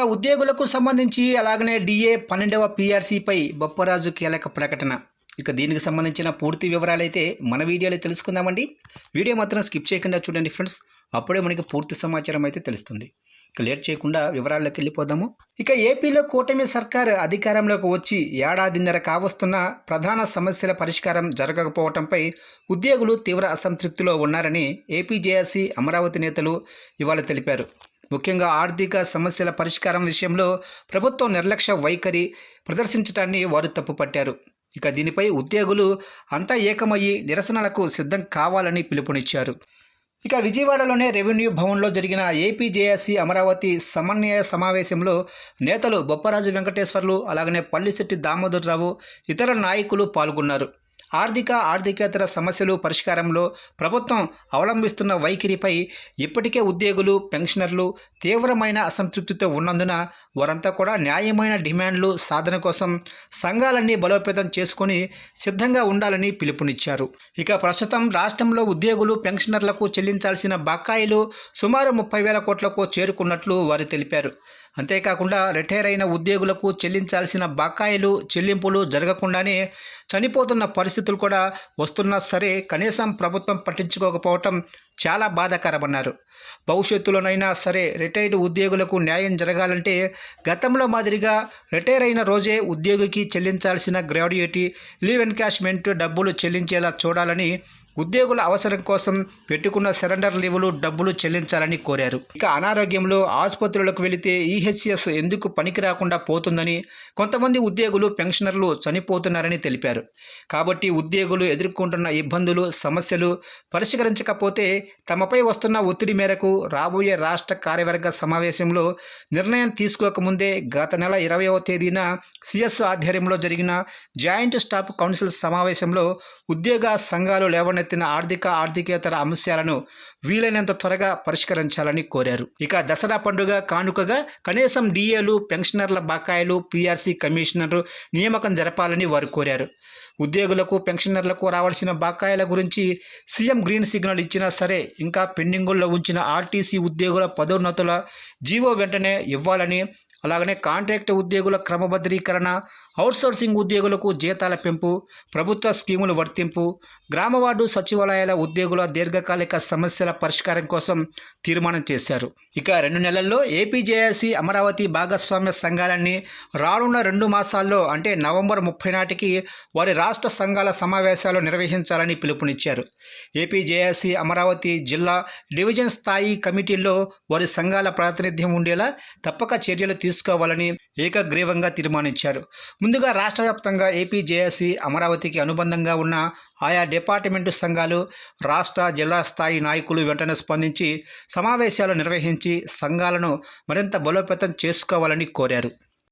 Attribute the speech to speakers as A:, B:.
A: ఇక ఉద్యోగులకు సంబంధించి అలాగనే డిఏ పన్నెండవ పీఆర్సీపై బొప్పరాజు కీలక ప్రకటన. ఇక దీనికి సంబంధించిన పూర్తి వివరాలు అయితే మన వీడియోలో తెలుసుకుందామండి. వీడియో మాత్రం స్కిప్ చేయకుండా చూడండి ఫ్రెండ్స్. అప్పుడే మనకి పూర్తి సమాచారం అయితే తెలుస్తుంది. ఇక లేట్ చేయకుండా వివరాల్లోకి వెళ్ళిపోదాము. ఇక ఏపీలో కూటమి సర్కార్ అధికారంలోకి వచ్చి ఏడాదిన్నర కావస్తున్న ప్రధాన సమస్యల పరిష్కారం జరగకపోవడంపై ఉద్యోగులు తీవ్ర అసంతృప్తిలో ఉన్నారని ఏపీజేఎస్సీ అమరావతి నేతలు ఇవాళ తెలిపారు. ముఖ్యంగా ఆర్థిక సమస్యల పరిష్కారం విషయంలో ప్రభుత్వం నిర్లక్ష్య వైఖరి ప్రదర్శించడాన్ని వారు తప్పుపట్టారు. ఇక దీనిపై ఉద్యోగులు అంతా ఏకమయ్యి నిరసనలకు సిద్ధం కావాలని పిలుపునిచ్చారు. ఇక విజయవాడలోనే రెవెన్యూ భవన్లో జరిగిన ఏపీజేఎస్సీ అమరావతి సమన్వయ సమావేశంలో నేతలు బొప్పరాజు వెంకటేశ్వర్లు అలాగనే పల్లిశెట్టి దామోదరరావు ఇతర నాయకులు పాల్గొన్నారు. ఆర్థిక ఆర్థికేతర సమస్యలు పరిష్కారంలో ప్రభుత్వం అవలంబిస్తున్న వైఖరిపై ఇప్పటికే ఉద్యోగులు పెన్షనర్లు తీవ్రమైన అసంతృప్తితో ఉన్నందున వారంతా కూడా న్యాయమైన డిమాండ్లు సాధన కోసం సంఘాలన్నీ బలోపేతం చేసుకొని సిద్ధంగా ఉండాలని పిలుపునిచ్చారు. ఇక ప్రస్తుతం రాష్ట్రంలో ఉద్యోగులు పెన్షనర్లకు చెల్లించాల్సిన బకాయిలు సుమారు ముప్పై వేల కోట్లకు చేరుకున్నట్లు వారు తెలిపారు. అంతేకాకుండా రిటైర్ అయిన ఉద్యోగులకు చెల్లించాల్సిన బకాయిలు చెల్లింపులు జరగకుండానే చనిపోతున్న పరిస్థితులు కూడా వస్తున్నా సరే కనీసం ప్రభుత్వం పట్టించుకోకపోవటం చాలా బాధాకరమన్నారు. భవిష్యత్తులోనైనా సరే రిటైర్డ్ ఉద్యోగులకు న్యాయం జరగాలంటే గతంలో మాదిరిగా రిటైర్ అయిన రోజే ఉద్యోగికి చెల్లించాల్సిన గ్రాడ్యుయేటీ లీవ్ ఎన్కాష్మెంట్ డబ్బులు చెల్లించేలా చూడాలని ఉద్యోగుల అవసరం కోసం పెట్టుకున్న సరెండర్ లీవులు డబ్బులు చెల్లించాలని కోరారు. ఇక అనారోగ్యంలో ఆసుపత్రులకు వెళితే ఈహెచ్ఎస్ ఎందుకు పనికి రాకుండా పోతుందని కొంతమంది ఉద్యోగులు పెన్షనర్లు చనిపోతున్నారని తెలిపారు. కాబట్టి ఉద్యోగులు ఎదుర్కొంటున్న ఇబ్బందులు సమస్యలు పరిష్కరించకపోతే తమపై వస్తున్న ఒత్తిడి మేరకు రాబోయే రాష్ట్ర కార్యవర్గ సమావేశంలో నిర్ణయం తీసుకోకముందే గత నెల ఇరవయవ తేదీన సిఎస్ ఆధ్వర్యంలో జరిగిన జాయింట్ స్టాఫ్ కౌన్సిల్ సమావేశంలో ఉద్యోగ సంఘాలు తలెత్తిన ఆర్థిక ఆర్థికేతర అంశాలను వీలైనంత త్వరగా పరిష్కరించాలని కోరారు. ఇక దసరా పండుగ కానుకగా కనీసం డిఏలు పెన్షనర్ల బకాయిలు పీఆర్సీ కమిషనర్ నియామకం జరపాలని వారు కోరారు. ఉద్యోగులకు పెన్షనర్లకు రావాల్సిన బకాయిల గురించి సీఎం గ్రీన్ సిగ్నల్ ఇచ్చినా సరే ఇంకా పెండింగుల్లో ఉంచిన ఆర్టీసీ ఉద్యోగుల పదోన్నతుల జీవో వెంటనే ఇవ్వాలని అలాగనే కాంట్రాక్ట్ ఉద్యోగుల క్రమబద్ధీకరణ అవుట్సోర్సింగ్ ఉద్యోగులకు జీతాల పెంపు ప్రభుత్వ స్కీముల వర్తింపు గ్రామ వార్డు సచివాలయాల ఉద్యోగుల దీర్ఘకాలిక సమస్యల పరిష్కారం కోసం తీర్మానం చేశారు. ఇక రెండు నెలల్లో ఏపీజేఎస్సీ అమరావతి భాగస్వామ్య సంఘాలన్నీ రానున్న రెండు మాసాల్లో అంటే నవంబర్ ముప్పై నాటికి వారి రాష్ట్ర సంఘాల సమావేశాలు నిర్వహించాలని పిలుపునిచ్చారు. ఏపీజేఎస్సీ అమరావతి జిల్లా డివిజన్ స్థాయి కమిటీల్లో వారి సంఘాల ప్రాతినిధ్యం ఉండేలా తప్పక చర్యలు తీసుకోవాలని ఏకగ్రీవంగా తీర్మానించారు. ముందుగా రాష్ట్ర వ్యాప్తంగా ఏపీజేఎస్సీ అమరావతికి అనుబంధంగా ఉన్న ఆయా డిపార్ట్మెంటు సంఘాలు రాష్ట్ర జిల్లా స్థాయి నాయకులు వెంటనే స్పందించి సమావేశాలు నిర్వహించి సంఘాలను మరింత బలోపేతం చేసుకోవాలని కోరారు.